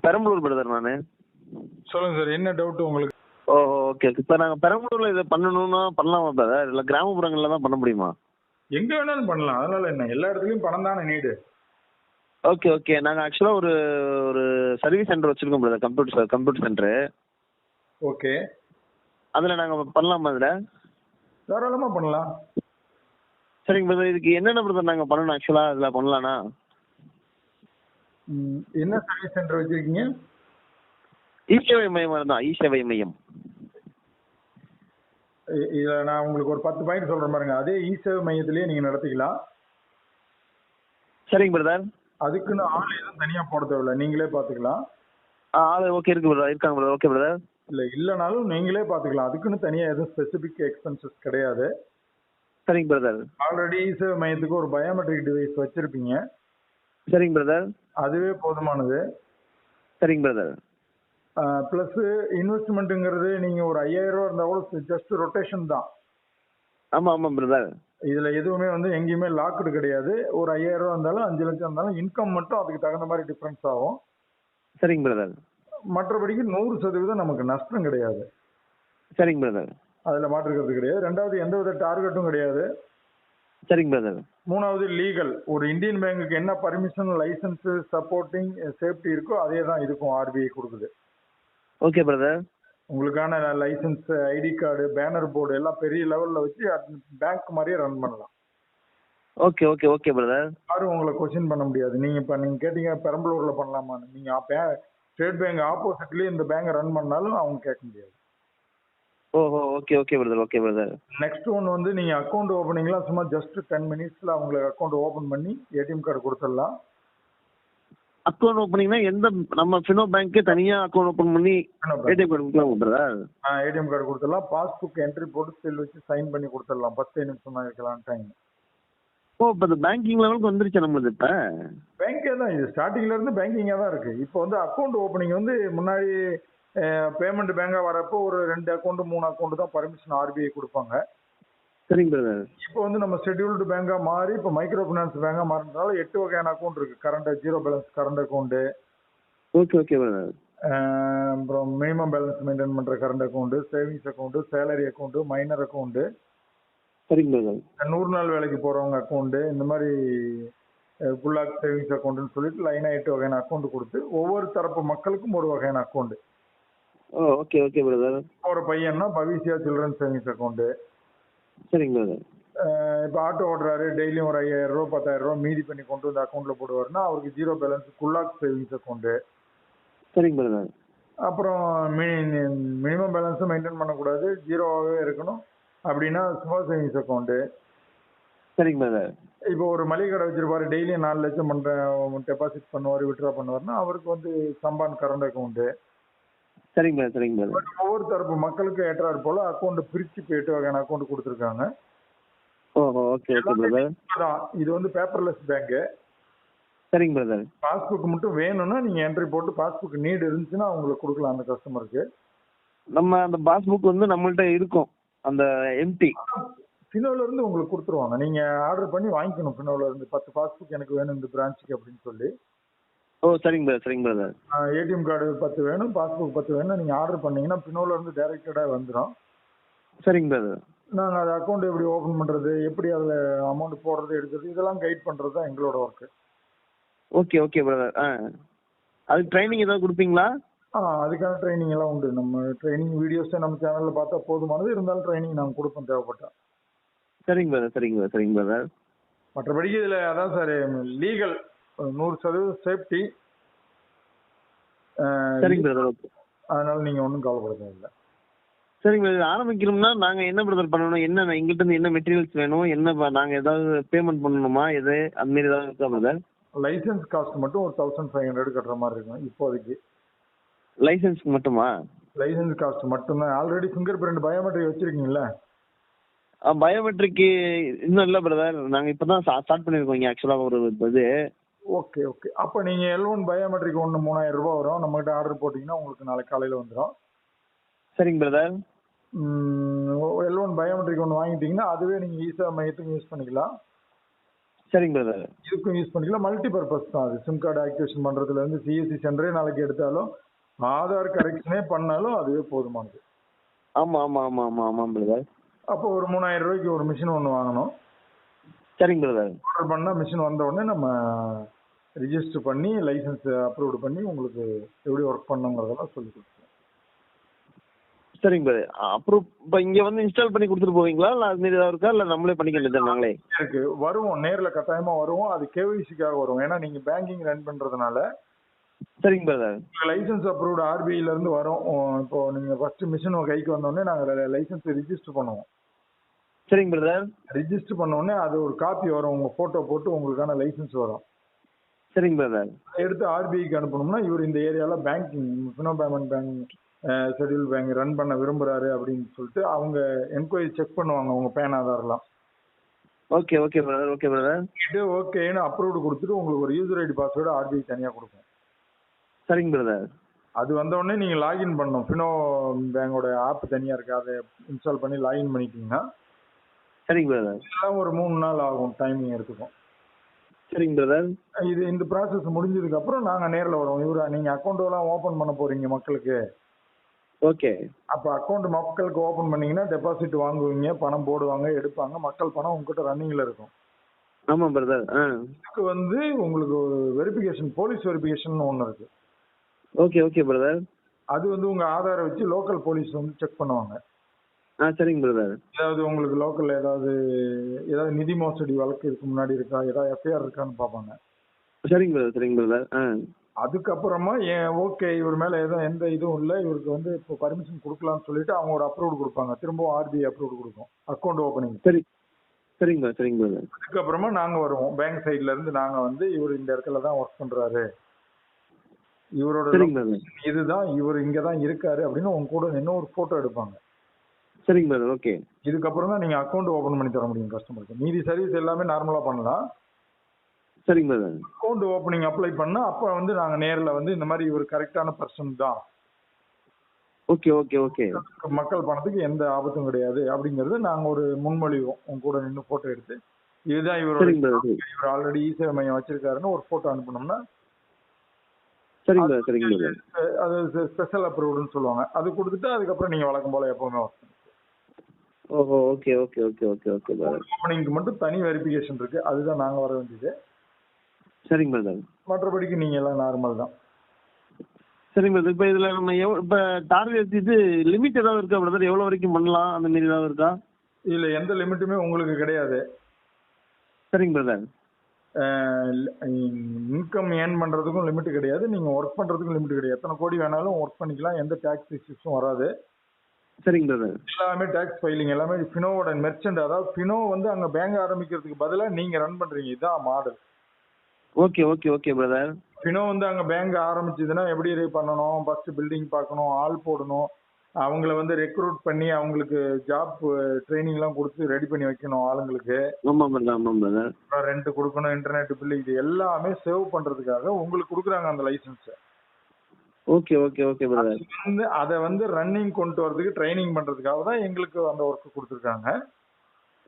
Perambalur brother நான். சொல்லுங்க sir என்ன டவுட் உங்களுக்கு? ஓ ஓகே இப்போ நாங்கள் பெரம்பலூரில் இதை பண்ணணும்னா பண்ணலாமா பிரதர் இல்லை கிராமப்புறங்களில் தான் பண்ண முடியுமா? எங்க வேணாலும் பண்ணலாம். அதனால என்ன எல்லா இடத்துலயும் பணம் தானே நீடு ஓகே ஓகே நாங்கள் ஆக்சுவலாக ஒரு ஒரு சர்வீஸ் சென்டர் வச்சுருக்கோம் brother computer computer centre okay அதில் நாங்கள் பண்ணலாமா அதில் தாராளமா பண்ணலாம். சரிங்க பிரதர் இதுக்கு என்னென்ன பிரதர் நாங்கள் பண்ணணும் ஆக்சுவலாக அதில் பண்ணலான்னா ம், என்ன சர்வீஸ் சென்டர் வச்சிருக்கீங்க? இ சேவை மையம் தான் இ சேவை மையம் இதுல நான் உங்களுக்கு ஒரு பத்து பாயிண்ட் சொல்றேன் பாருங்க. அதே இ சேவை மையத்திலேயே நீங்க நடத்திக்கலாம். சரிங்க பிரதர் அதுக்குன்னு ஆள் எதுவும் தனியா போட தேவையில்ல. நீங்களே பாத்துக்கலாம் ஆ ஆள் ஓகே இருக்கு பிரதர் இருக்காங்க பிரதர் ஓகே பிரதர் இல்ல இல்லனாலும் நீங்களே பாத்துக்கலாம் அதுக்குன்னு தனியா எதுவும் ஸ்பெசிபிக் எக்ஸ்பென்சஸ் கிடையாது. சரிங்க பிரதர் ஆல்ரெடி இ சேவை மையத்துக்கு ஒரு பயோமெட்ரிக் டிவைஸ் வச்சிருப்பீங்க. சரிங்க பிரதர் அதுவே போதுமானது. சரிங்க பிரதர் ப்ளஸ் இன்வெஸ்ட்மெண்ட்டுங்கிறது நீங்க ஒரு ஐயாயிரம் ரூபா இருந்தா கூட ஜஸ்ட் ரொட்டேஷன் தான். ஆமாம் ஆமாம் பிரதர் இதுல எதுவுமே வந்து எங்கேயுமே லாக்டு கிடையாது. ஒரு ஐயாயிரம் ரூபா இருந்தாலும் அஞ்சு லட்சம் இருந்தாலும் இன்கம் மட்டும் அதுக்கு தகுந்த மாதிரி டிஃபரன்ஸ் ஆகும். சரிங்க பிரதர் மற்றபடிக்கு நூறு சதவீதம் நமக்கு நஷ்டம் கிடையாது. சரிங்க பிரதர் அதுல மாற்றுக்கிறது கிடையாது. ரெண்டாவது எந்த வித டார்கெட்டும் கிடையாது. சரிங்க பிரதர் மூணாவது லீகல் ஒரு இந்தியன் பேங்குக்கு என்ன பர்மிஷன் லைசன்ஸ் சப்போர்ட்டிங் சேஃப்டி இருக்கோ அதே தான் இதுக்கும் ஆர்பிஐ கொடுக்குது. ஓகே பிரதர் உங்களுக்கான licence ID card banner board எல்லாம் பெரிய லெவல்ல வச்சு பேங்க் மாதிரியே ரன் பண்ணலாம். ஓகே ஓகே ஓகே பிரதர் யாரும் உங்களை கொஸ்டின் பண்ண முடியாது. நீங்க இப்ப நீங்க கேட்டீங்க பெரம்பலூர்ல பண்ணலாமான்னு. நீங்க ஸ்டேட் பேங்க் ஆப்போசிட்லயே இந்த பேங்க் ரன் பண்ணாலும் அவங்க கேட்க முடியாது. ஓஹோ okay okay brother okay brother next one வந்து நீங்க அக்கௌண்ட் ஓப்பனிங்லாம் சும்மா ஜஸ்ட் டென் மினிட்ஸ்ல அவங்களுக்கு அக்கௌண்ட் ஓபன் பண்ணி ஏடிஎம் கார்டு கொடுத்துடலாம். அக்கௌண்ட் ஓப்பனிங்னா எந்த நம்ம ஃபினோ பேங்க்கு தனியாக அக்கௌண்ட் ஓப்பன் பண்ணி ஏடிஎம் கார்டு கொடுக்கலாம் பிரதர் ஏடிஎம் கார்டு கொடுத்துடலாம். பாஸ்புக் என்ட்ரி போட்டு ஸ்டில் வச்சு சைன் பண்ணி கொடுத்துடலாம். பத்து நிமிஷம் தான் இருக்கலாம் டைம் ஓ இப்போ இந்த பேங்கிங் லெவலுக்கு வந்துருச்சு நம்மளுது இப்போ? பேங்கே தான் இது ஸ்டார்டிங்ல இருந்து பேங்கிங்கா தான் இருக்கு. இப்போ வந்து அக்கௌண்ட் ஓப்பனிங் வந்து முன்னாடி பேமெண்ட் பேங்கா வரப்போ ஒரு ரெண்டு அக்கௌண்ட் மூணு அக்கௌண்ட் தான் பர்மிஷன் ஆர்பிஐ கொடுப்பாங்க. சரிங்க பிரதர் இப்போ வந்து நம்ம ஷெட்யூல்டு பேங்கா மாறி இப்போ மைக்ரோ ஃபைனான்ஸ் பேங்கா மாறினால எட்டு வகையான அக்கௌண்ட் இருக்கு. Current zero balance current account okay okay brother அப்புறம் மினிமம் பேலன்ஸ் மெயின்டைன் பண்ற current account savings account salary account minor account சரிங்க பிரதர். நூறு நாள் வேலைக்கு போறவங்க அக்கௌண்ட் இந்த மாதிரி ஃபுல்லாக் சேவிங்ஸ் அக்கௌண்ட்னு சொல்லிட்டு லைனா எட்டு வகையான அக்கௌண்ட் கொடுத்து ஒவ்வொரு தரப்பு மக்களுக்கும் ஒரு வகையான account oh okay okay brother ஒரு பையன்னா பவிசியா சில்ட்ரன் சேவிங்ஸ் அக்கௌண்ட் சரிங்க பிரதர். இப்போ ஆட்டோ ஓட்டுறாரு டெய்லியும் ஒரு ஐயாயிரம் ரூபா பத்தாயிரம் ரூபா மீதி பண்ணி கொண்டு வந்து அக்கௌண்ட்ல போடுவாருன்னா அவருக்கு zero balance Gullak savings account சரிங்க பிரதர். அப்புறம் மினிமம் பேலன்ஸும் மெயின்டைன் பண்ணக்கூடாது ஜீரோவாகவே இருக்கணும். அப்படின்னா சுபா சேவிங்ஸ் அக்கௌண்ட் சரிங்க பிரதர் இப்போ ஒரு மளிகை கடை வச்சிருப்பாரு டெய்லியும் நாலு லட்சம் பண்ற டெபாசிட் பண்ணுவார் விட்ரா பண்ணுவாருன்னா அவருக்கு வந்து சம்பான் கரண்ட் அக்கௌண்ட் சரிங்க பிரதர் சரிங்க பிரதர் பட் ஒவ்வொரு தரப்பு மக்களுக்கு ஏற்றாறு போல அக்கௌண்ட் பிரிச்சு இப்போ எட்டு வகையான அக்கௌண்ட் கொடுத்துருக்காங்க. ஓஹோ ஓகே ஓகே பிரதர் இது வந்து பேப்பர்லெஸ் பேங்க் சரிங்க பிரதர் பாஸ்புக் மட்டும் வேணும்னா நீங்க என்ட்ரி போட்டு பாஸ்புக் நீடு இருந்துச்சுன்னா அவங்களுக்கு கொடுக்கலாம் அந்த கஸ்டமருக்கு நம்ம அந்த பாஸ்புக் வந்து நம்மள்ட்ட இருக்கும். அந்த எம்டி ஃபினோல இருந்து உங்களுக்கு கொடுத்துருவாங்க. நீங்க ஆர்டர் பண்ணி வாங்கிக்கணும் ஃபினோல இருந்து. பத்து பாஸ்புக் எனக்கு வேணும் இந்த பிரான்ச்சுக்கு அப்படின்னு சொல்லி. ஓ சரிங்க பிரதர் சரிங்க பிரதர் ஏடிஎம் கார்டு பத்து வேணும் பாஸ்புக் பத்து வேணும். நீங்க ஆர்டர் பண்ணீங்கன்னா ஃபினோல இருந்து டைரக்டடா வந்துடும் சரிங்க பிரதர் நாங்க அது அக்கௌண்ட் எப்படி ஓபன் பண்றது எப்படி அதுல அமௌண்ட் போடுறது எடுக்கிறது இதெல்லாம் கைட் பண்றது தான் எங்களோட ஒர்க் ஓகே ஓகே பிரதர் ஆ. அதுக்கு ட்ரைனிங் ஏதாவது கொடுப்பீங்களா? ஆ அதுக்கான ட்ரைனிங் எல்லாம் உண்டு. நம்ம ட்ரைனிங் வீடியோஸை நம்ம சேனல்ல பார்த்தா போதுமானது. இருந்தாலும் ட்ரைனிங் நாங்கள் கொடுப்போம் தேவைப்பட்டா. சரிங்க பிரதர் சரிங்க பிரதர் சரிங்க பிரதர் மற்றபடிக்கு இதுல அதான் சார் லீகல் நூறு சதவீதம் சேஃப்டி சரிங்க பிரதர் ஓகே அதனால நீங்க ஒன்றும் கவலைப்பட தேவையில்லை. சரிங்க பிரதர் ஆரம்பிக்கணும்னா நாங்கள் என்ன பிரதர் பண்ணணும்? என்ன எங்கள்கிட்ட இருந்து என்ன மெட்டீரியல்ஸ் வேணும்? என்ன நாங்க ஏதாவது பேமெண்ட் பண்ணணுமா? எது? அந்த மாதிரி ஏதாவது இருக்கா பிரதர் லைசென்ஸ் காஸ்ட் மட்டும் ஒரு தௌசண்ட் ஃபைவ் ஹண்ட்ரட் கட்டுற மாதிரி இருக்கும். இப்போதைக்கு. லைசன்ஸ்க்கு மட்டுமா? லைசென்ஸ் காஸ்ட் மட்டும்தான். ஆல்ரெடி ஃபிங்கர் பிரிண்ட் பயோமெட்ரிக் வச்சிருக்கீங்களா பயோமெட்ரிக்கு இன்னும் இல்லை பிரதர் நாங்கள் இப்போ தான் ஸ்டார்ட் பண்ணியிருக்கோம் இங்கே ஆக்சுவலாக ஒரு இது. ஓகே ஓகே அப்போ நீங்க எல் ஒன் பயோமெட்ரிக் ஒன்று மூணாயிரம் ரூபாய் வரும். நம்மகிட்ட ஆர்டர் போட்டிங்கன்னா உங்களுக்கு நாளைக்கு காலையில வந்துடும் சரிங்க பிரதர் எல் ஒன் பயோமெட்ரிக் ஒன்று வாங்கிட்டீங்கன்னா அதுவே நீங்க ஈஸியாக மையத்துக்கு யூஸ் பண்ணிக்கலாம். சரிங்க பிரதர் இதுக்கும் யூஸ் பண்ணிக்கலாம். மல்டி பர்பஸ் தான் அது. சிம் கார்டு ஆக்டிவேஷன் பண்றதுல இருந்து சிஎஸ்சி சென்டரே நாளைக்கு எடுத்தாலும் ஆதார் கரெக்ஷனே பண்ணாலும் அதுவே போதுமானது. ஆமா ஆமா ஆமா ஆமா ஆமாம் பிரதர். அப்போ ஒரு மூணாயிரம் ரூபாய்க்கு ஒரு மிஷின் ஒன்று வாங்கணும். சரிங்க பிரதர். ஆர்டர் பண்ணால் மிஷின் வந்த உடனே நம்ம ரிஜிஸ்டர் பண்ணி லைசன்ஸ் அப்ரூவ்டு பண்ணி உங்களுக்கு எப்படி ஒர்க் பண்ணுங்கிறதெல்லாம் சொல்லி கொடுத்துருவோம். சரிங்க பிரதர். அப்புறம் இப்போ இங்க வந்து இன்ஸ்டால் பண்ணி கொடுத்துட்டு போவீங்களா? இல்லை அது ஏதாவது இருக்கா? இல்லை நம்மளே பண்ணிக்க வேண்டியது நாங்களே இருக்கு. வருவோம். நேர்ல கட்டாயமா வருவோம். அது கேவிசிக்காக வரும். ஏன்னா நீங்க பேங்கிங் ரன் பண்றதுனால சரிங்க பிரதர் லைசன்ஸ் அப்ரூவ்டு ஆர்பிஐல இருந்து வரும். இப்போ நீங்க ஃபர்ஸ்ட் மிஷின் கைக்கு வந்தோடனே நாங்க லைசன்ஸ் ரிஜிஸ்டர் பண்ணுவோம். சரிங்க பிரதர் ரிஜிஸ்டர் பண்ண உடனே அது ஒரு காப்பி வரும். உங்க போட்டோ போட்டு உங்களுக்கான லைசன்ஸ் வரும். சரிங்க பிரதர் எடுத்து ஆர்பிஐக்கு அனுப்பணும்னா இவர் இந்த ஏரியால banking Fino payment bank schedule bank run பண்ண விரும்புறாரு அப்படின்னு சொல்லிட்டு அவங்க என்கொயரி செக் பண்ணுவாங்க உங்க PAN ஆதார்லாம். Okay okay brother okay brother இது ஓகேன்னு அப்ரூவ்டு கொடுத்துட்டு உங்களுக்கு ஒரு யூசர் ஐடி பாஸ்வேர்டு ஆர்பிஐ தனியா கொடுக்கும் சரிங்க பிரதர் அது வந்த உடனே நீங்க லாகின் பண்ணணும். ஃபினோ பேங்கோட ஆப் தனியா இருக்கு அதை இன்ஸ்டால் பண்ணி லாகின் பண்ணிட்டீங்கன்னா சரிங்க பிரதர் இதெல்லாம் ஒரு மூணு நாள் ஆகும் டைமிங் எடுத்துக்கும். சரிங்க பிரதர் இது இந்த ப்ராசஸ் முடிஞ்சதுக்கு அப்புறம் நாங்க நேர்ல வரோம் இவர நீங்க அக்கௌண்ட் எல்லாம் ஓபன் பண்ண போறீங்க மக்களுக்கு. ஓகே. அப்ப அக்கௌண்ட் மக்களுக்கு ஓபன் பண்ணீங்கன்னா டெபாசிட் வாங்குவீங்க பணம் போடுவாங்க எடுப்பாங்க. மக்கள் பணம் உங்ககிட்ட ரன்னிங்ல இருக்கும். ஆமாம் பிரதர் இதுக்கு வந்து உங்களுக்கு ஒரு வெரிஃபிகேஷன் போலீஸ் வெரிஃபிகேஷன் ஒன்று இருக்கு. ஓகே ஓகே பிரதர் அது வந்து உங்க ஆதாரை வச்சு லோக்கல் போலீஸ் வந்து செக் பண்ணுவாங்க. ஆ சரிங்க பிரதர் ஏதாவது உங்களுக்கு லோக்கல்ல ஏதாவது ஏதாவது நிதி மோசடி வழக்கு இதுக்கு முன்னாடி இருக்கா? ஏதாவது எஃப்ஐஆர் இருக்கான்னு பார்ப்பாங்க. சரிங்க பிரதர் சரிங்க பிரதர் ஆ. அதுக்கப்புறமா ஏன் ஓகே இவர் மேல எதுவும் எந்த இதுவும் இல்லை. இவருக்கு வந்து இப்போ பர்மிஷன் கொடுக்கலாம்னு சொல்லிட்டு அவங்க ஒரு அப்ரூவ் கொடுப்பாங்க. திரும்பவும் ஆர்பிஐ அப்ரூவ் கொடுக்கும். அக்கௌண்ட் ஓப்பனிங் சரி. சரிங்க சரிங்க அதுக்கப்புறமா நாங்க வருவோம். பேங்க் சைடுல இருந்து நாங்க வந்து இவர் இந்த இடத்துல தான் ஒர்க் பண்றாரு. இவரோட இதுதான் இவர் இங்க தான் இருக்காரு அப்படின்னு உங்க கூட நின்று ஒரு போட்டோ எடுப்பாங்க. சரிங்க பிரதர் ஓகே இதுக்கப்புறம் தான் நீங்க அக்கௌண்ட் ஓபன் பண்ணி தர முடியும் கஸ்டமருக்கு மீதி சர்வீஸ் எல்லாமே நார்மலா பண்ணலாம். சரிங்க பிரதர் அக்கௌண்ட் ஓப்பனிங் அப்ளை பண்ணா அப்ப வந்து நாங்க நேர்ல வந்து இந்த மாதிரி இவர் கரெக்டான பர்சன் தான். ஓகே ஓகே ஓகே மக்கள் பணத்துக்கு எந்த ஆபத்தும் கிடையாது அப்படிங்கறது நாங்க ஒரு முன்மொழிவோம். உங்க கூட நின்று போட்டோ எடுத்து இதுதான் இவரோட இவர் ஆல்ரெடி இ சேவை மையம் வச்சிருக்காருன்னு ஒரு போட்டோ அனுப்பணும்னா சரிங்க சரிங்க அது ஸ்பெஷல் அப்ரூவ்டுன்னு சொல்லுவாங்க. அது கொடுத்துட்டு அதுக்கப்புறம் நீங்க வழக்கம் போல எப்பவுமே ஓஹோ okay okay okay okay okay ஓப்பனிங்க்கு மட்டும் தனி வெரிஃபிகேஷன் இருக்கு. அதுதான் நாங்க வர வேண்டியது. சரிங்க பிரதர் மற்றபடிக்கு நீங்க எல்லாம் நார்மல் தான். சரிங்க பிரதர் இப்போ இதில் நம்ம எவ்வளோ இப்போ டார்கெட் இது லிமிட் ஏதாவது இருக்கா பிரதர் எவ்வளோ வரைக்கும் பண்ணலாம்? அந்த மாரி ஏதாவது இருக்கா? இதுல எந்த லிமிட்டுமே உங்களுக்கு கிடையாது. சரிங்க பிரதர் இன்கம் ஏர்ன் பண்றதுக்கும் லிமிட் கிடையாது. நீங்க ஒர்க் பண்றதுக்கும் லிமிட் கிடையாது. எத்தனை கோடி வேணாலும் ஒர்க் பண்ணிக்கலாம். எந்த டாக்ஸ் இஷ்யூஸும் வராது. சரிங்க எல்லாமே டாக்ஸ் ஃபைலிங் எல்லாமே ஃபினோவோட மெர்ச்சன்ட் அதாவது ஃபினோ வந்து அங்க பேங்க் ஆரம்பிக்கிறதுக்கு பதிலா நீங்க ரன் பண்றீங்க. இதுதான் model okay okay okay brother Fino வந்து அங்க பேங்க் ஆரம்பிச்சதுன்னா எப்படி பண்ணணும்? ஃபர்ஸ்ட் பில்டிங் பார்க்கணும் ஆள் போடணும். அவங்கள வந்து ரெக்ரூட் பண்ணி அவங்களுக்கு ஜாப் ட்ரைனிங் எல்லாம் கொடுத்து ரெடி பண்ணி வைக்கணும் ஆளுங்களுக்கு. ரெண்ட் கொடுக்கணும் இன்டர்நெட் பில் இது எல்லாமே சேவ் பண்றதுக்காக உங்களுக்கு கொடுக்குறாங்க அந்த licence okay okay okay brother வந்து அதை வந்து ரன்னிங் கொண்டு வரதுக்கு ட்ரைனிங் பண்றதுக்காக தான் எங்களுக்கு அந்த ஒர்க் கொடுத்துருக்காங்க.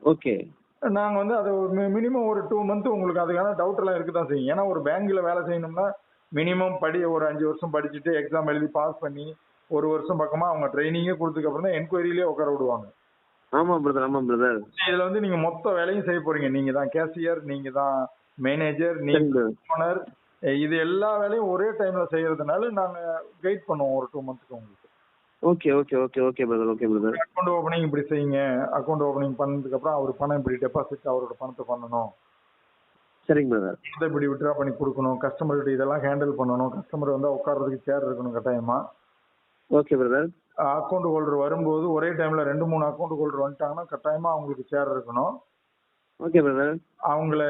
ஓகே நாங்க வந்து அதை மினிமம் ஒரு டூ மந்த் உங்களுக்கு அதுக்கான டவுட் எல்லாம் இருக்கு தான் செய்யும். ஏன்னா ஒரு பேங்க்ல வேலை செய்யணும்னா மினிமம் படி ஒரு அஞ்சு வருஷம் படிச்சுட்டு எக்ஸாம் எழுதி பாஸ் பண்ணி ஒரு வருஷம் பக்கமா அவங்க ட்ரைனிங்கே கொடுத்ததுக்கு அப்புறம் தான் என்கொயரியிலே உட்கார விடுவாங்க. ஆமாம் பிரதர் ஆமாம் பிரதர் இதுல வந்து நீங்க மொத்த வேலையும் செய்ய போறீங்க. நீங்க தான் கேசியர் நீங்க தான் மேனேஜர் நீங்க ஓனர் இது எல்லா வேலையும் ஒரே டைம்ல செய்யறதுனால நாங்க கைட் பண்ணுவோம் ஒரு டூ மந்த்க்கு உங்களுக்கு. Okay okay okay okay brother okay brother account opening இப்படி செய்யுங்க. அக்கௌண்ட் ஓப்பனிங் பண்ணதுக்கு அப்புறம் அவர் பணம் இப்படி டெபாசிட் அவரோட பணத்தை பண்ணணும். சரிங்க பிரதர் இதை இப்படி விட்ரா பண்ணி கொடுக்கணும். கஸ்டமர்கிட்ட இதெல்லாம் ஹேண்டில் பண்ணணும். கஸ்டமர் வந்து உட்கார்றதுக்கு சேர் இருக்கணும் கட்டாயமா. ஓகே பிரதர் அக்கௌண்ட் ஹோல்டர் வரும்போது ஒரே டைம்ல ரெண்டு மூணு அக்கௌண்ட் ஹோல்டர் வந்துட்டாங்கன்னா கட்டாயமா அவங்களுக்கு சேர் இருக்கணும். ஓகே பிரதர் அவங்கள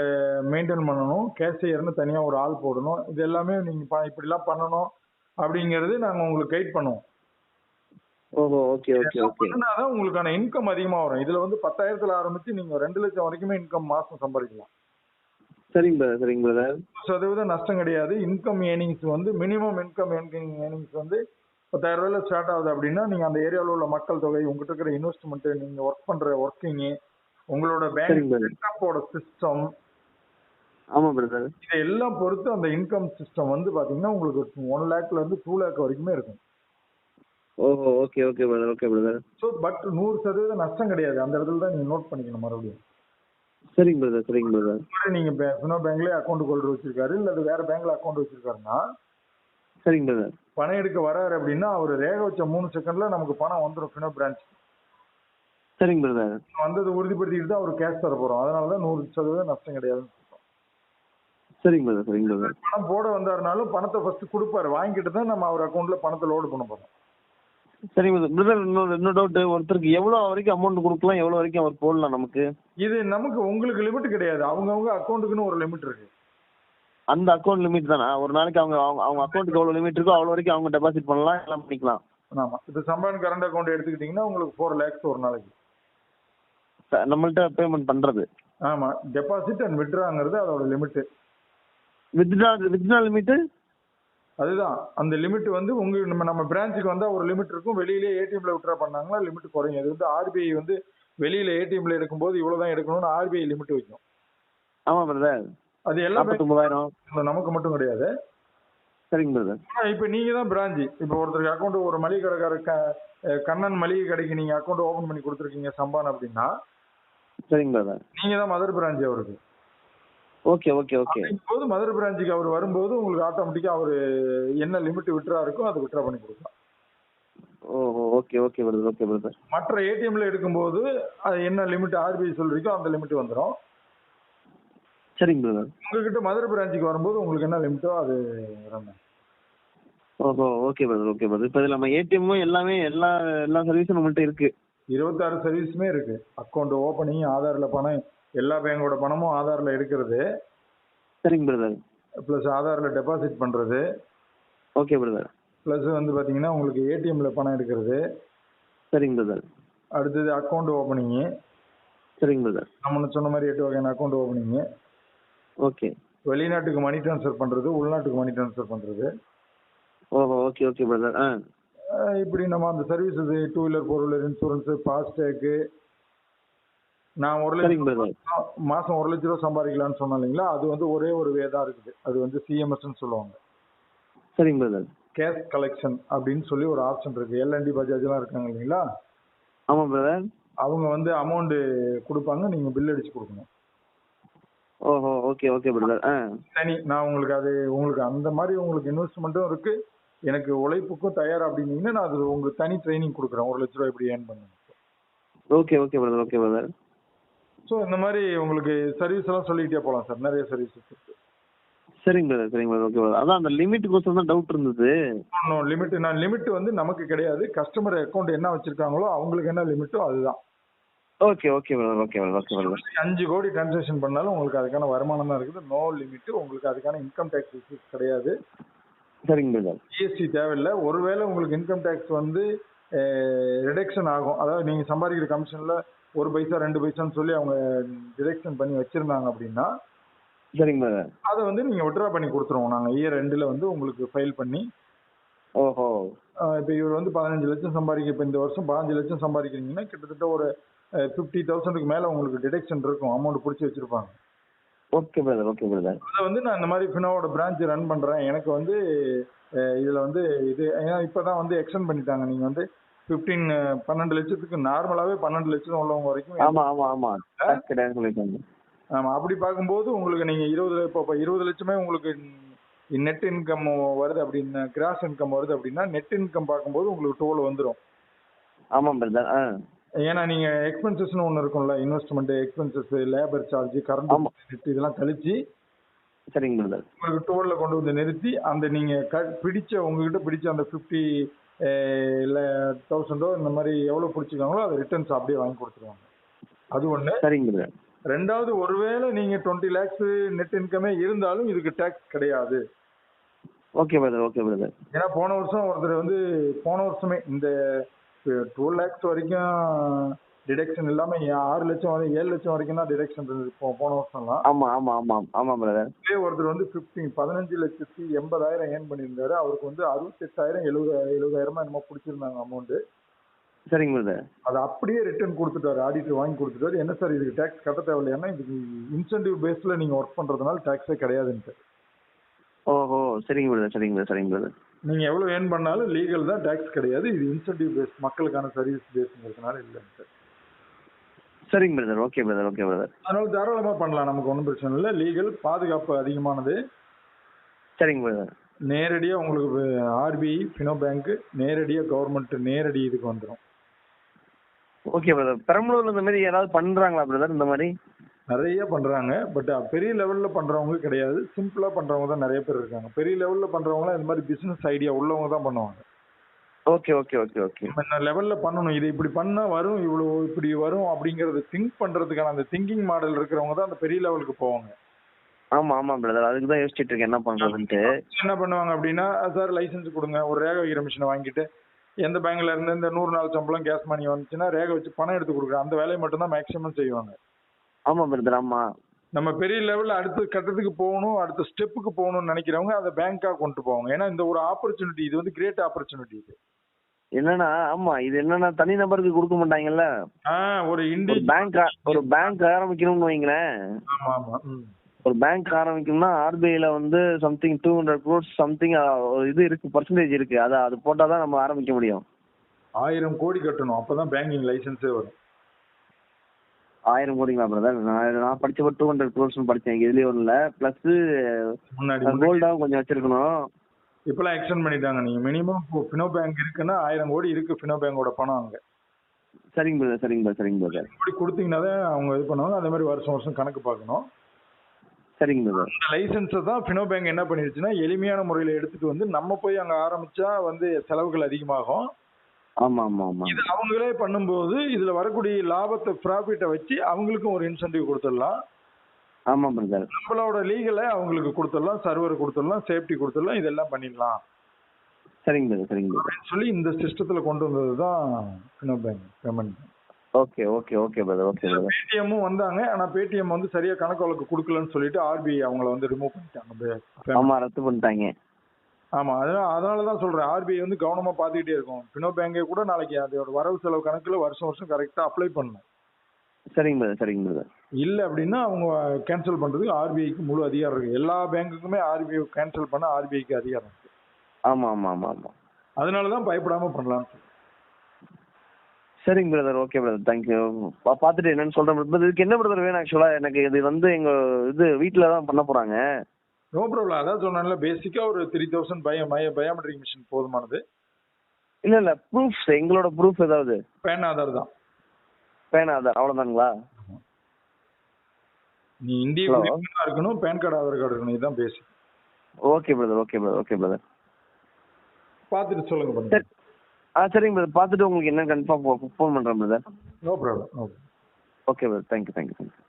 மெயின்டைன் பண்ணணும். கேஷியர்னு தனியா ஒரு ஆள் போடணும். இது எல்லாமே நீங்க இப்படிலாம் பண்ணணும் அப்படிங்கிறது நாங்க உங்களுக்கு கைட் பண்ணுவோம். ஓஹோ ஓகே ஓகே ஓகே பண்ணாதான் உங்களுக்கான இன்கம் அதிகமா வரும். இதுல வந்து பத்தாயிரத்துல ஆரம்பிச்சு நீங்க ரெண்டு லட்சம் வரைக்குமே இன்கம் மாசம் சம்பாதிக்கலாம். சரிங்க பிரதர் சரிங்க பிரதர் சதவீதம் நஷ்டம் கிடையாது. இன்கம் ஏர்னிங்ஸ் வந்து மினிமம் இன்கம் ஏர்னிங்ஸ் வந்து பத்தாயிரம் ரூபாயில ஸ்டார்ட் ஆகுது அப்படின்னா நீங்க அந்த ஏரியாவில் உள்ள மக்கள் தொகை உங்ககிட்ட இருக்கிற இன்வெஸ்ட்மெண்ட் நீங்க ஒர்க் பண்ற ஒர்க்கிங் உங்களோட பேங்க் செட்டப்போட சிஸ்டம் ஆமா பிரதர் இதையெல்லாம் பொறுத்து அந்த இன்கம் சிஸ்டம் வந்து பாத்தீங்கன்னா உங்களுக்கு ஒன் லேக்ல இருந்து டூ லேக் வரைக்குமே இருக்கும். ஓஹோ okay okay brother okay brother so but நூறு சதவீதம் நஷ்டம் கிடையாது. அந்த இடத்துல தான் நீங்க நோட் பண்ணிக்கணும் மறுபடியும். சரிங்க பிரதர் சரிங்க பிரதர் நீங்க பே- ஃபினோ பேங்க்லயே அக்கௌண்ட் ஹோல்டர் வச்சிருக்காரு இல்ல வேற பேங்க்ல அக்கௌண்ட் வச்சிருக்காருன்னா சரிங்க பிரதர் பணம் எடுக்க வராரு அப்படின்னா அவர் ரேக வச்ச மூணு செகண்ட்ல நமக்கு பணம் வந்துடும் ஃபினோ பிரான்ச் சரிங்க பிரதர் வந்ததை உறுதிப்படுத்திட்டு தான் அவர் கேஷ் தர போறோம். அதனால தான் நூறு சதவீதம் நஷ்டம் சொல்றோம். சரிங்க பிரதர் சரிங்க பிரதர் பணம் போட வந்தாருனாலும் பணத்தை ஃபர்ஸ்ட் கொடுப்பாரு. வாங்கிட்டு தான் நம்ம அவர் அக்கௌண்ட்ல பணத்தை லோடு பண்ண போறோம். சரிங்க பிரதர் பிரதர் இன்னொரு இன்னொரு டவுட் ஒருத்தருக்கு எவ்வளவு வரைக்கும் அமௌண்ட் கொடுக்கலாம் எவ்வளவு வரைக்கும் அவர் போடலாம் நமக்கு? இது நமக்கு உங்களுக்கு லிமிட் கிடையாது. அவங்கவங்க அக்கௌண்ட்டுக்குன்னு ஒரு லிமிட் இருக்கு. அந்த அக்கௌண்ட் லிமிட் தானா? ஒரு நாளைக்கு அவங்க அவங்க அவங்க அக்கௌண்ட்டுக்கு எவ்வளவு லிமிட் இருக்கோ அவ்வளவு வரைக்கும் அவங்க டெபாசிட் பண்ணலாம் எல்லாம் பண்ணிக்கலாம். ஆமா. இப்போ சம்பான் கரண்ட் அக்கௌண்ட் எடுத்துக்கிட்டீங்கன்னா உங்களுக்கு ஃபோர் லேக்ஸ் ஒரு நாளைக்கு. நம்மள்ட்ட பேமெண்ட் பண்றது. ஆமா. டெபாசிட் அண்ட் விட்ராங்கிறது அதோட லிமிட் வித்ட்ரா வித்ட்ரா லிமிட் அதுதான். அந்த லிமிட் வந்து உங்க நம்ம நம்ம பிரான்ச்சுக்கு வந்தா ஒரு லிமிட் இருக்கும். வெளியிலே ஏடிஎம்ல விட்ரா பண்ணாங்களா லிமிட் குறையும். இது வந்து ஆர்பிஐ வந்து வெளியில ஏடிஎம்ல எடுக்கும்போது இவ்வளவுதான் எடுக்கணும்னு ஆர்பிஐ லிமிட் வைக்கும். ஆமா பிரதர் அது எல்லா நாற்பத்தொன்பதாயிரம் நமக்கு மட்டும் கிடையாது. சரிங்க பிரதர் இப்ப நீங்க தான் பிரான்ச் இப்ப ஒருத்தருக்கு அக்கௌண்ட் ஒரு மளிகை கடைக்கார க- அஹ் கண்ணன் மளிகை கடைக்கு நீங்க அக்கௌண்ட் ஓபன் பண்ணி கொடுத்துருக்கீங்க சம்பான் அப்படின்னா சரிங்க பிரதர் நீங்க தான் மதர் பிரான்ச் அவருக்கு. Okay okay okay. போது மதர் பிரான்ச்சுக்கு அவர் வரும்போது உங்களுக்கு ஆட்டோமேட்டிக்கா அவர் என்ன லிமிட் விட்ரா இருக்கோ அதை விட்ரா பண்ணி கொடுக்கலாம். ஓ okay okay brother okay brother மற்ற ஏடிஎம்ல எடுக்கும்போது அது என்ன லிமிட் ஆர்பிஐ சொல்றீக்கோ அந்த லிமிட் வந்துடும் சரிங்க பிரதர் உங்ககிட்ட மதுரை பிரான்ச்சுக்கு வரும்போது உங்களுக்கு என்ன லிமிட்டோ அது வரும் ஓஹோ ஓகே பிரதர் ஓகே பிரதர் இப்போ இதில் நம்ம ஏடிஎம்மும் எல்லாமே எல்லா எல்லா சர்வீஸும் நம்மள்ட்ட இருக்கு. இருபத்தாறு சர்வீஸுமே இருக்கு. அக்கௌண்ட் ஓப்பனிங் ஆதார்ல பணம் எல்லா பேங்கோட பணமும் ஆதார்ல எடுக்கிறது. சரிங்க பிரதர் ப்ளஸ் ஆதார்ல டெபாசிட் பண்றது. ஓகே பிரதர் ப்ளஸ் வந்து பாத்தீங்கன்னா உங்களுக்கு ஏடிஎம்ல பணம் எடுக்கிறது. சரிங்க பிரதர் அடுத்தது அக்கௌண்ட் ஓப்பனிங்கு சரிங்க பிரதர் நம்ம சொன்ன மாதிரி எட்டு வகையான அக்கௌண்ட் ஓப்பனிங்கு ஓகே. வெளிநாட்டுக்கு மணி ட்ரான்ஸ்ஃபர் பண்றது உள்நாட்டுக்கு மணி ட்ரான்ஸ்ஃபர் பண்றது. ஓஹோ ஓகே ஓகே பிரதர் ஆ. இப்படி நம்ம அந்த services two wheeler four wheeler insurance ஃபாஸ்டேக்கு நான் ஒரு லட்சம் மாசம் ஒரு லட்ச ரூபா சம்பாதிக்கலாம்னு சொன்னேன் இல்லைங்களா? அது வந்து ஒரே ஒரு வே தான் இருக்குது. அது வந்து சிஎம்எஸ்ன்னு சொல்லுவாங்க. சரிங்க பிரதர் கேஷ் கலெக்ஷன் அப்படின்னு சொல்லி ஒரு ஆப்ஷன் இருக்கு. எல்என்டி பஜாஜ்லாம் இருக்காங்க இல்லைங்களா? ஆமாம் பிரதர் அவங்க வந்து அமௌண்ட் கொடுப்பாங்க. நீங்க பில் அடிச்சு கொடுக்கணும். ஓஹோ ஓகே ஓகே பிரதர் தனி நான் உங்களுக்கு அது உங்களுக்கு அந்த மாதிரி உங்களுக்கு இன்வெஸ்ட்மெண்ட்டும் இருக்கு. எனக்கு உழைப்புக்கும் தயார் அப்படின்னீங்கன்னா நான் அது உங்களுக்கு தனி ட்ரைனிங் கொடுக்குறேன். ஒரு லட்ச ரூபா எப்படி ஏர்ன் பண்ணுங்க. Okay okay brother okay brother so இந்த மாதிரி உங்களுக்கு சர்வீஸ் எல்லாம் சொல்லிக்கிட்டே போகலாம் சார் நிறைய சர்வீசஸ் இருக்கு. சரிங்க பிரதர் சரிங்க பிரதர் ஓகே பிரதர் அதான் அந்த லிமிட்டுக்கோசரம் தான் டவுட் இருந்தது. லிமிட் நான் லிமிட் வந்து நமக்கு கிடையாது. கஸ்டமர் அக்கௌண்ட் என்ன வச்சிருக்காங்களோ அவங்களுக்கு என்ன லிமிட்டோ அதுதான். Okay okay brother okay brother okay brother அஞ்சு கோடி டிரான்சாக்ஷன் பண்ணாலும் உங்களுக்கு அதுக்கான வருமானம் தான் இருக்குது. நோ லிமிட் உங்களுக்கு அதுக்கான இன்கம் டேக்ஸ் கிடையாது. சரிங்க பிரதர் ஜிஎஸ்டி தேவையில்லை. ஒருவேளை உங்களுக்கு இன்கம் டேக்ஸ் வந்து ரிடக்ஷன் ஆகும். அதாவது நீங்க சம்பாதிக்கிற கமிஷன்ல ஒரு பைசா ரெண்டு பைசான்னு சொல்லி அவங்க டிடக்ஷன் பண்ணி வச்சிருந்தாங்க அப்படின்னா சரிங்க பிரதர் அதை வந்து நீங்க விட்ரா பண்ணி கொடுத்துருவோம். நாங்க இயர் ரெண்டுல வந்து உங்களுக்கு ஃபைல் பண்ணி ஓஹோ. இப்போ இவர் வந்து பதினஞ்சு லட்சம் சம்பாதிக்க இப்போ இந்த வருஷம் பதினஞ்சு லட்சம் சம்பாதிக்கிறீங்கன்னா கிட்டத்தட்ட ஒரு ஃபிஃப்டி தௌசண்ட்க்கு மேல உங்களுக்கு டிடக்ஷன் இருக்கும். அமௌண்ட் பிடிச்சி வச்சிருப்பாங்க. ஓகே பிரதர் ஓகே பிரதர் அதை வந்து நான் இந்த மாதிரி ஃபினோவோட பிரான்ச் ரன் பண்றேன். எனக்கு வந்து இதுல வந்து இது ஏன்னா இப்பதான் வந்து எக்ஸ்டெண்ட் பண்ணிட்டாங்க. நீங்க வந்து ஃபிஃப்டீன் பன்னெண்டு லட்சத்துக்கு நார்மலாவே பன்னெண்டு லட்சம் உள்ளவங்க வரைக்கும் ஆமா ஆமா ஆமா. டேக்ஸ் கிடையாதுன்னு சொல்லியிருக்காங்க ஆமா அப்படி பார்க்கும்போது உங்களுக்கு நீங்க இருபது இப்போ இப்போ இருபது லட்சமே உங்களுக்கு நெட் இன்கம் வருது அப்படின்னா கிராஸ் இன்கம் வருது அப்படின்னா நெட் இன்கம் பார்க்கும்போது உங்களுக்கு டுவெல் வந்துடும் ஆமாம் பிரதர் ஆ. ஏன்னா நீங்க எக்ஸ்பென்சஸ்னு ஒன்று இருக்கும்ல investment expenses labour charge current. Net இதெல்லாம் கழிச்சு சரிங்க உங்களுக்கு டுவெல்ல கொண்டு வந்து நிறுத்தி அந்த நீங்க க பிடிச்ச உங்ககிட்ட பிடிச்ச அந்த ஃபிஃப்டி இல்லை தௌசண்டோ இந்த மாதிரி எவ்வளோ பிடிச்சிருக்காங்களோ அதை ரிட்டர்ன்ஸ் அப்படியே வாங்கி கொடுத்துருவாங்க. அது ஒன்று சரிங்க ரெண்டாவது ஒருவேளை நீங்க டுவெண்ட்டி லேக்ஸ் நெட் இன்கமே இருந்தாலும் இதுக்கு டேக்ஸ் கிடையாது. ஓகே பிரதர் ஓகே பிரதர் ஏன்னா போன வருஷம் ஒருத்தர் வந்து போன வருஷமே இந்த டூ லேக்ஸ் வரைக்கும் டிடக்ஷன் இல்லாம ஆறு லட்சம் வரை ஏழு லட்சம் வரைக்கும் தான் டிடக்ஷன் இருந்தது போன வருஷம்லாம். ஆமா ஆமா ஆமா ஆமா பிரதர் ஒருத்தர் வந்து பிப்டீன் பதினஞ்சு லட்சத்தி எண்பதாயிரம் ஏர்ன் பண்ணியிருந்தாரு. அவருக்கு வந்து அறுபத்தெட்டாயிரம் எழுபது எழுபதாயிரமா என்னமோ பிடிச்சிருந்தாங்க அமௌண்ட் சரிங்க பிரதர் அதை அப்படியே ரிட்டர்ன் கொடுத்துட்டாரு. ஆடிட்டர் வாங்கி கொடுத்துட்டாரு. என்ன சார் இதுக்கு டேக்ஸ் கட்ட தேவையில்லைன்னா இதுக்கு இன்சென்டிவ் பேஸ்ல நீங்க ஒர்க் பண்றதுனால டேக்ஸே கிடையாதுன்ட்டு. ஓஹோ சரிங்க பிரதர் சரிங்க பிரதர் சரிங்க பிரதர் நீங்க எவ்வளவு ஏர்ன் பண்ணாலும் லீகல் தான் டேக்ஸ் கிடையாது. இது இன்சென்டிவ் பேஸ் மக்களுக்கான சர்வீஸ் பேஸ்ங்கிறதுனால இல்லைன்ட்டு சரிங்க brother okay brother okay brother அதனால தாராளமா பண்ணலாம். நமக்கு ஒன்றும் பிரச்சனை இல்லை. லீகல் பாதுகாப்பு அதிகமானது. சரிங்க பிரதர் நேரடியா உங்களுக்கு ஆர்பிஐ ஃபினோ பேங்க் நேரடியா கவர்மெண்ட் நேரடி இதுக்கு வந்துடும் ஓகே பிரதர் பெரம்பலூர்ல இந்த மாதிரி யாராவது பண்றாங்களா பிரதர் இந்த மாதிரி? நிறைய பண்றாங்க. பட் பெரிய லெவல்ல பண்றவங்க கிடையாது. சிம்பிளா பண்றவங்க தான் நிறைய பேர் இருக்காங்க. பெரிய லெவல்ல பண்றவங்க இந்த மாதிரி பிசினஸ் ஐடியா உள்ளவங்க தான் பண்ணுவாங்க. ஓகே ஓகே ஓகே ஓகே இந்த லெவல்ல பண்ணணும்? இது இப்படி பண்ணா வரும் இவ்வளவு இப்படி வரும் அப்படிங்கறது திங்க் பண்றதுக்கான அந்த திங்கிங் மாடல் இருக்கிறவங்க தான் அந்த பெரிய லெவலுக்கு போவாங்க. ஆமா ஆமா பிரதர் அதுக்கு தான் யோசிச்சுட்டு இருக்கேன். என்ன பண்றதுன்ட்டு. என்ன பண்ணுவாங்க அப்படின்னா சார் லைசென்ஸ் கொடுங்க. ஒரு ரேக வைக்கிற மிஷினை வாங்கிட்டு எந்த பேங்க்ல இருந்து இந்த நூறு நாள் சம்பளம் கேஸ் மணி வந்துச்சுன்னா ரேக வச்சு பணம் எடுத்து கொடுக்குறேன் அந்த வேலையை மட்டும் தான் மேக்ஸிமம் செய்வாங்க. ஆமா பிரதர் ஆமா. நம்ம பெரிய லெவல்ல அடுத்த கட்டத்துக்கு போகணும் அடுத்த ஸ்டெப்புக்கு போகணும்னு நினைக்கிறவங்க அதை பேங்க்கா கொண்டு போவாங்க. ஏன்னா இந்த ஒரு ஆப்பர்ச்சுனிட்டி இது வந்து கிரேட் ஆப்பர்ச்சுனிட்டி இது. என்னன்னா ஆமா இது என்னன்னா தனி நபருக்கு கொடுக்க மாட்டாங்கல்ல? ஒரு இண்டி பேங்க் ஒரு பேங்க் ஆரம்பிக்கணும்னு வைங்களேன். ஒரு பேங்க் ஆரம்பிக்கணும்னா ஆர்பிஐல வந்து something two hundred crores something இது இருக்கு பர்சன்டேஜ் இருக்கு. அதை அது போட்டால் தான் நம்ம ஆரம்பிக்க முடியும். ஆயிரம் கோடி கட்டணும். அப்பதான் பேங்கிங் லைசென்ஸே வரும். ஆயிரம் கோடிங்களா பிரதர் நான் நான் படிச்சப்ப டூ ஹண்ட்ரட் க்ரோர்ஸ் படித்தேன் இதுலேயே ஒன்றும் இல்லை ப்ளஸ் முன்னாடி. கோல்டாகவும் கொஞ்சம் வச்சிருக்கணும். இப்பெல்லாம் எக்ஸ்டெண்ட் பண்ணிட்டாங்க நீங்க. மினிமம் ஃபினோ பேங்க் இருக்குன்னா ஆயிரம் கோடி இருக்கு ஃபினோ பேங்கோட பணம் அங்க. சரிங்க பிரதர் சரிங்க பிரதர் சரிங்க பிரதர் இப்படி கொடுத்தீங்கன்னா தான் அவங்க இது பண்ணுவாங்க. அதே மாதிரி வருஷம் வருஷம் கணக்கு பார்க்கணும். சரிங்க பிரதர் லைசென்ஸை தான் ஃபினோ பேங்க் என்ன பண்ணிருச்சுன்னா எளிமையான முறையில் எடுத்துட்டு வந்து நம்ம போய் அங்க ஆரம்பிச்சா வந்து செலவுகள் அதிகமாகும். ஆமா ஆமா ஆமா இது அவங்களே பண்ணும்போது இதுல வரக்கூடிய லாபத்தை ப்ராஃபிட்டை வச்சு அவங்களுக்கும் ஒரு இன்சென்டிவ் கொடுத்துடலாம். ஆமா பிரதர் நம்மளோட லீகலை அவங்களுக்கு கொடுத்துடலாம் சர்வர் கொடுத்துடலாம் சேஃப்டி கொடுத்துடலாம் இதெல்லாம் பண்ணிடலாம். சரிங்க பிரதர் சரிங்க பிரதர் சொல்லி இந்த சிஸ்டத்துல கொண்டு வந்தது தான் bank payment okay okay okay brother okay brother பேடிஎம்மும் வந்தாங்க ஆனா பேடிஎம் வந்து சரியா கணக்கு வழக்கு கொடுக்கலன்னு சொல்லிட்டு ஆர்பிஐ அவங்கள வந்து ரிமூவ் பண்ணிட்டாங்க ஆமா ரத்து பண்ணிட்டாங்க. ஆமா அதனால அதனால தான் சொல்றேன் ஆர்பிஐ வந்து கவனமா பாத்துக்கிட்டே இருக்கும் ஃபினோ பேங்கே கூட நாளைக்கு அதோட வரவு செலவு கணக்குல வருஷம் வருஷம் கரெக்டா அப்ளை பண்ணணும். சரிங்க பிரதர் சரிங்க பிரதர் இல்ல அப்படின்னா அவங்க கேன்சல் பண்றதுக்கு ஆர்பிஐக்கு முழு அதிகாரம் இருக்கு. எல்லா பேங்குக்குமே ஆர்பிஐ கேன்சல் பண்ண ஆர்பிஐக்கு அதிகாரம் இருக்கு. ஆமா ஆமா ஆமா ஆமா. அதனால தான் பயப்படாம பண்ணலாம் சரிங்க பிரதர் ஓகே பிரதர் தேங்க்யூ பார்த்துட்டு என்னன்னு சொல்றேன் பிரதர் இதுக்கு என்ன பிரதர் வேணும் ஆக்சுவலா எனக்கு இது வந்து எங்க இது வீட்டில் தான் பண்ண போறாங்க. நோ ப்ராப்ளம் அதான் சொன்னால பேசிக்கா ஒரு three thousand bio bio biometric machine போதுமானது. இல்ல இல்ல ப்ரூஃப்ஸ் எங்களோட ப்ரூஃப் ஏதாவது? பேன் ஆதார் தான். பேன் ஆதார் அவ்வளவுதாங்களா நீ இந்திய. குடிமகனா இருக்கணும் பேன் கார்டு ஆதார் கார்டு இருக்கணும் இதுதான் basic okay brother okay brother okay brother பார்த்துட்டு சொல்லுங்க சரி. ஆ சரிங்க பிரதர் பார்த்துட்டு உங்களுக்கு என்ன கன்ஃபார்ம் ஃபோன் பண்றேன் brother no problem okay okay brother thank you thank you thank you